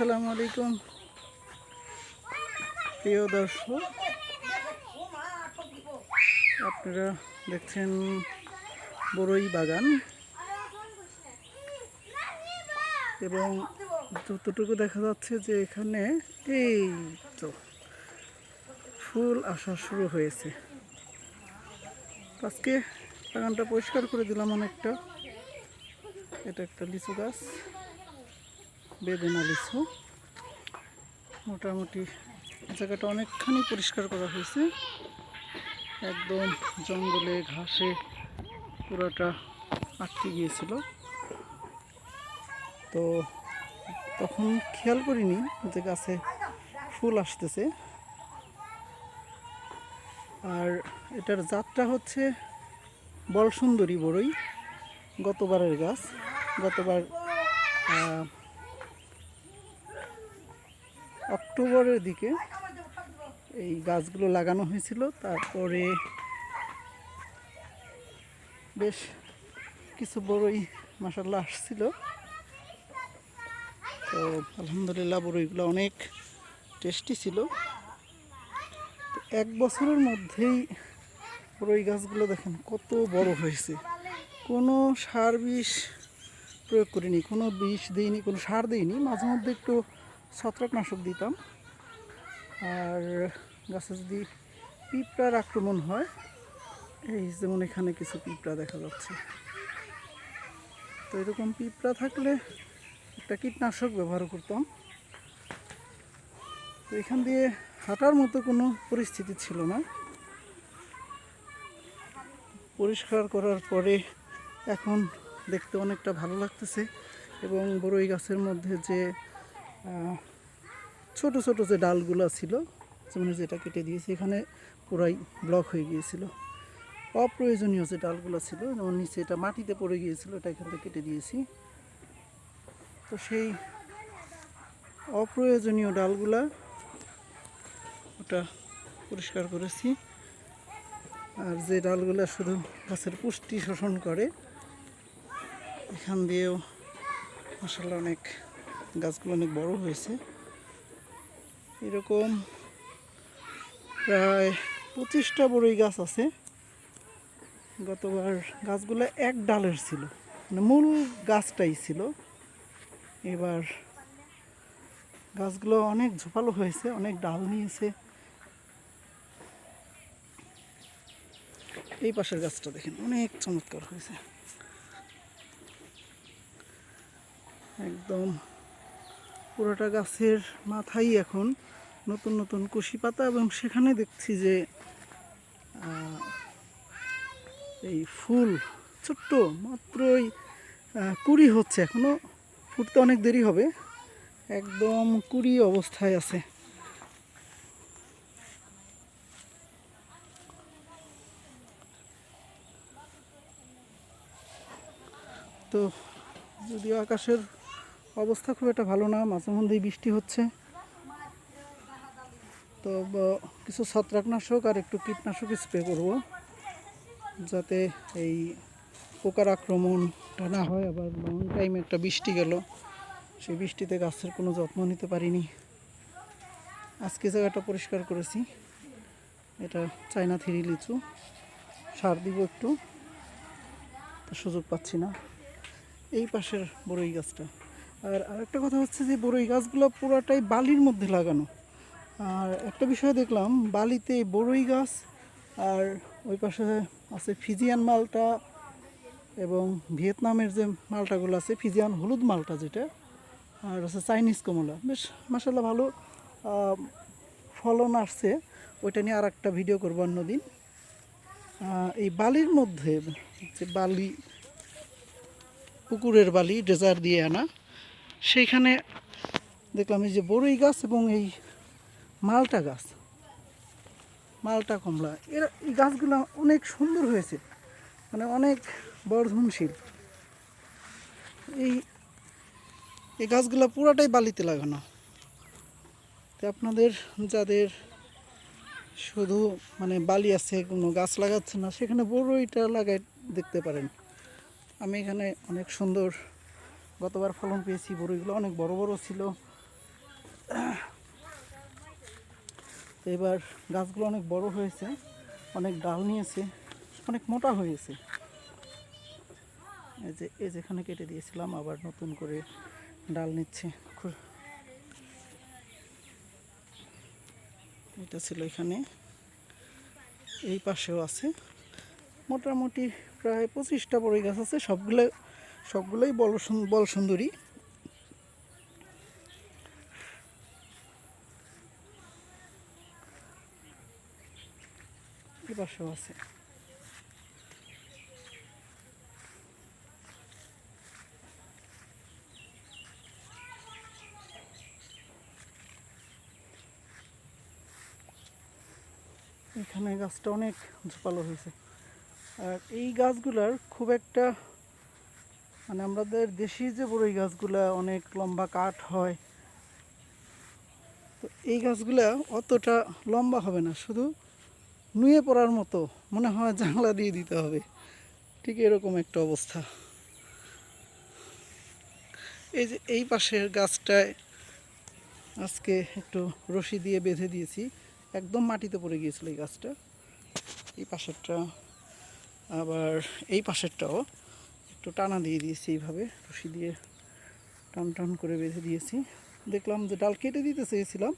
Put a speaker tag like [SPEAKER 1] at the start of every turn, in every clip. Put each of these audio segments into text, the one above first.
[SPEAKER 1] আসসালামু আলাইকুম। প্রিয় দর্শক, আপনারা দেখছেন বড়ই বাগান। এবং যতটুকু দেখা যাচ্ছে যে এখানে এই তো ফুল আসা শুরু হয়েছে। আজকে বাগানটা পরিষ্কার করে দিলাম অনেকটা। এটা একটা লিচু গাছ। বেদেনা লিচু। মোটামুটি জায়গাটা অনেকখানি পরিষ্কার করা হয়েছে। একদম জঙ্গলে, ঘাসে পুরোটা আটকে গিয়েছিল। তো তখন খেয়াল করিনি যে গাছে ফুল আসতেছে। আর এটার জাতটা হচ্ছে বলসুন্দরী বড়ই। গতবারের গাছ। গতবার অক্টোবরের দিকে এই গাছগুলো লাগানো হয়েছিল, তারপরে বেশ কিছু বড়ই মাসাল্লাহ আসছিল। তো আলহামদুলিল্লাহ বড়ইগুলো অনেক টেস্টি ছিল। তো এক বছরের মধ্যেই বড়ই গাছগুলো দেখেন কত বড় হয়েছে। কোনো সার বিষ প্রয়োগ করিনি, কোনো বিষ দিইনি, কোনো সার দিইনি, মাঝে মধ্যে একটু ছত্রাকনাশক দিতাম। আর গাছে যদি পিঁপড়ার আক্রমণ হয়, এই যেমন এখানে কিছু পিঁপড়া দেখা যাচ্ছে। তো এরকম পিঁপড়া থাকলে একটা কীটনাশক ব্যবহার করতাম। তো এখান দিয়ে হাঁটার মতো কোনো পরিস্থিতি ছিল না। পরিষ্কার করার পরে এখন দেখতে অনেকটা ভালো লাগতেছে এবং বড়ই গাছের মধ্যে যে ছোট ছোট যে ডালগুলো ছিল, যেমন যেটা কেটে দিয়েছি, এখানে পুরাই ব্লক হয়ে গিয়েছিল। অপ্রয়োজনীয় যে ডালগুলো ছিল, যেমন নিচে এটা মাটিতে পড়ে গিয়েছিল, এটা এখান থেকে কেটে দিয়েছি। তো সেই অপ্রয়োজনীয় ডালগুলা ওটা পরিষ্কার করেছি। আর যে ডালগুলো শুধু গাছের পুষ্টি শোষণ করে, এখান দিয়েও মশালা অনেক গাছগুলো অনেক বড় হয়েছে। এরকম প্রায় পঁচিশটা বড়ই গাছ আছে। গতবার গাছগুলো এক ডালের ছিল মানে মূল গাছটাই ছিল। এবার গাছগুলো অনেক ঝোপালো হয়েছে, অনেক ডাল নিয়েছে। এই পাশের গাছটা দেখেন, অনেক চমৎকার হয়েছে। একদম পুরোটা গাছের মাথায় এখন নতুন নতুন কুশি পাতা এবং সেখানে দেখছি যে এই ফুল ছোট্ট, মাত্রই কুড়ি হচ্ছে। এখনও ফুটতে অনেক দেরি হবে। একদম কুড়ি অবস্থায় আছে। তো, যদিও আকাশের অবস্থা খুব একটা ভালো না, মাঝে মধ্যেই বৃষ্টি হচ্ছে। তো কিছু ছত্রাকনাশক আর একটু কীটনাশক স্প্রে করব, যাতে এই পোকার আক্রমণটা না হয়। আবার লং টাইম একটা বৃষ্টি গেল, সেই বৃষ্টিতে গাছের কোনো যত্ন নিতে পারিনি। আজকে জায়গাটা পরিষ্কার করেছি। এটা চায়না থ্রি লিচু। সার দিব একটু সুযোগ পাচ্ছি না। এই পাশের বড়ই গাছটা। আর আরেকটা কথা হচ্ছে যে বড়ই গাছগুলো পুরাটাই বালির মধ্যে লাগানো। আর একটা বিষয় দেখলাম, বালিতে বড়ই গাছ, আর ওই পাশে আছে ফিজিয়ান মালটা এবং ভিয়েতনামের যে মালটাগুলো আছে, ফিজিয়ান হলুদ মালটা যেটা, আর আছে চাইনিজ কমলা। বেশ মাসাল্লাহ ভালো ফলন আসছে। ওইটা নিয়ে আর একটা ভিডিও করব অন্যদিন। এই বালির মধ্যে যে বালি, পুকুরের বালি, ডেজার দিয়ে আনা সেইখানে দেখলাম এই যে বড়ই গাছ এবং এই মালটা গাছ, মালটা কমলা। এরা এই গাছগুলো অনেক সুন্দর হয়েছে মানে অনেক বর্ধনশীল। এই এই গাছগুলো পুরাটাই বালিতে লাগানো। তো আপনাদের যাদের শুধু মানে বালি আছে, কোনো গাছ লাগাচ্ছে না, সেখানে বড়ইটা লাগাই দেখতে পারেন। আমি এখানে অনেক সুন্দর গতবার ফলন পেয়েছি, বড়ইগুলো অনেক বড় বড় ছিল। তো এবার গাছগুলো অনেক বড় হয়েছে, অনেক ডাল নিয়েছে, অনেক মোটা হয়েছে। এই যে, এই যেখানে কেটে দিয়েছিলাম, আবার নতুন করে ডাল নিচ্ছে এটা ছিল এখানে। এই পাশেও আছে। মোটামুটি প্রায় পঁচিশটা বড়ই গাছ আছে, সবগুলো সবগুলোই বল বল সুন্দরী। আছে। এখানে গাছটা অনেক ঝোপালো হয়েছে। আর এই গাছগুলার খুব একটা মানে আমাদের দেশি যে বড়ই গাছগুলা অনেক লম্বা কাঠ হয়, তো এই গাছগুলা অতটা লম্বা হবে না, শুধু নুয়ে পড়ার মতো, মনে হয় জানলা দিয়ে দিতে হবে। ঠিক এরকম একটা অবস্থা। এই যে এই পাশের গাছটায় আজকে একটু রশি দিয়ে বেঁধে দিয়েছি, একদম মাটিতে পড়ে গিয়েছিল এই গাছটা। এই পাশেরটা, আবার এই পাশেরটাও একটু টানা দিয়ে দিয়েছি এইভাবে, রশি দিয়ে টান টান করে বেঁধে দিয়েছি। দেখলাম যে ডাল কেটে দিতে চেয়েছিলাম,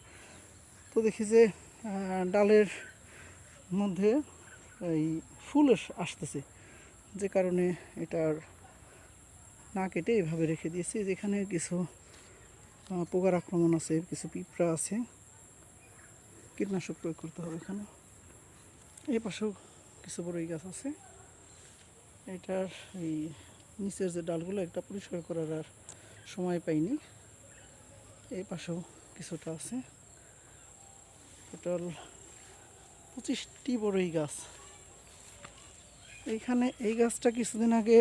[SPEAKER 1] তো দেখি যে ডালের মধ্যে এই ফুল আসতেছে। যে কারণে এটার না কেটে এভাবে রেখে দিয়েছি। যেখানে কিছু পোকার আক্রমণ আছে, কিছু পিঁপড়া আছে, কীটনাশক প্রয়োগ করতে হবে এখানে। এই পাশেও কিছু বড়ই গাছ আছে। এটার এই নিচের যে ডালগুলো, একটা পরিষ্কার করার আর সময় পাইনি। এই পাশেও কিছুটা আছে। টোটাল পঁচিশটি বড়ই গাছ। এইখানে এই গাছটা কিছুদিন আগে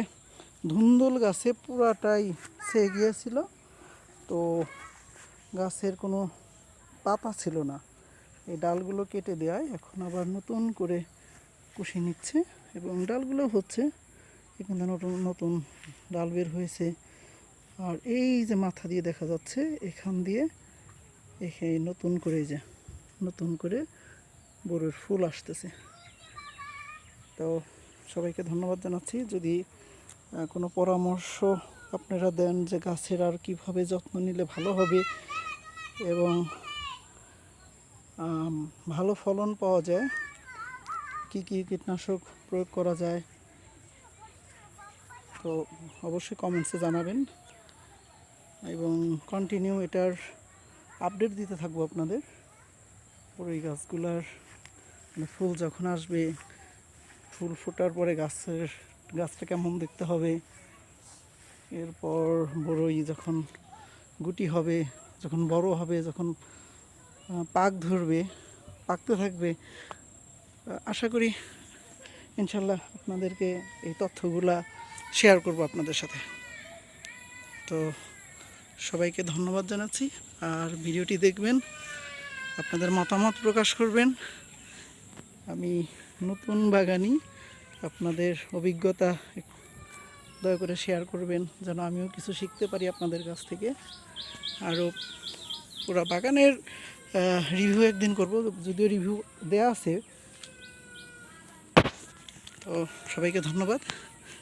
[SPEAKER 1] ধুন্দল গাছে পুরাটাই ছেয়ে গিয়েছিল। তো গাছের কোনো পাতা ছিল না। এই ডালগুলো কেটে দেওয়ায় এখন আবার নতুন করে কুশি নিচ্ছে এবং ডালগুলো হচ্ছে এখানে নতুন নতুন ডাল বের হয়েছে। আর এই যে মাথা দিয়ে দেখা যাচ্ছে, এখান দিয়ে এখানে নতুন করে যে, নতুন করে বড়ের ফুল আসতেছে। তো সবাইকে ধন্যবাদ জানাচ্ছি। যদি কোনো পরামর্শ আপনারা দেন যে গাছের আর কীভাবে যত্ন নিলে ভালো হবে এবং ভালো ফলন পাওয়া যায়, কি কি কীটনাশক প্রয়োগ করা যায় তো অবশ্যই কমেন্টসে জানাবেন। এবং কন্টিনিউ এটার আপডেট দিতে থাকব আপনাদের। এই গাছগুলার মানে ফুল যখন আসবে, ফুল ফোটার পরে গাছের, গাছটা কেমন দেখতে হবে, এরপর বড়ই যখন গুটি হবে, যখন বড় হবে, যখন পাক ধরবে, পাকতে থাকবে, আশা করি ইনশাল্লাহ আপনাদেরকে এই তথ্যগুলা শেয়ার করব আপনাদের সাথে। তো সবাইকে ধন্যবাদ জানাচ্ছি। আর ভিডিওটি দেখবেন, আপনাদের মতামত প্রকাশ করবেন। আমি নতুন বাগানি আপনাদের অভিজ্ঞতা দয়া করে শেয়ার করবেন, যেন আমিও কিছু শিখতে পারি আপনাদের কাছ থেকে। আরও পুরো বাগানের রিভিউ একদিন করব, যদিও রিভিউ দেয়া আছে। তো সবাইকে ধন্যবাদ।